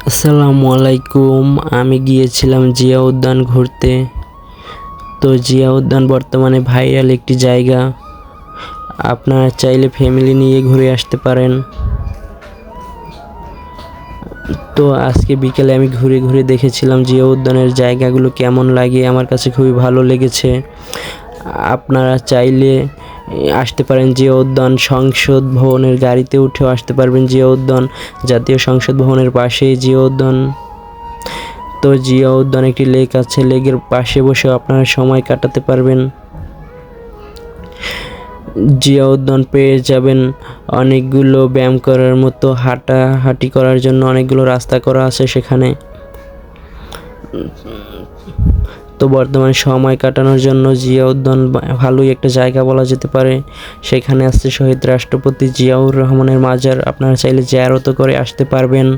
আসসালামু আলাইকুম আমি গিয়েছিলাম জিয়া উদ্যান ঘুরতে। তো জিয়া উদ্যান বর্তমানে ভাইরাল একটি জায়গা। আপনারা চাইলে ফ্যামিলি নিয়ে ঘুরে আসতে পারেন। তো আজকে বিকেলে আমি ঘুরে ঘুরে দেখেছিলাম জিয়া উদ্যানের জায়গাগুলো কেমন লাগে। আমার কাছে খুবই ভালো লেগেছে। আপনারা চাইলে আসতে পারেন জিয়া উদ্যান সংসদ ভবনের গাড়িতে উঠেও আসতে পারবেন জিয়া উদ্যান, জাতীয় সংসদ ভবনের পাশেই জিয়া উদ্যান। তো জিয়া উদ্যান একটি লেক আছে, লেকের পাশে বসে আপনারা সময় কাটাতে পারবেন। জিয়া উদ্যান পেয়ে যাবেন অনেকগুলো ব্যায়াম করার মতো হাঁটা হাঁটি করার জন্য অনেকগুলো রাস্তা করা আছে সেখানে। তো বর্তমানে সময় কাটানোর জন্য জিয়া উদ্যান ভালোই একটা জায়গা বলা যেতে পারে। সেখানে আসছে শহীদ রাষ্ট্রপতি জিয়াউর রহমানের মাজার। আপনারা চাইলে জিয়ারত করে আসতে পারবেন।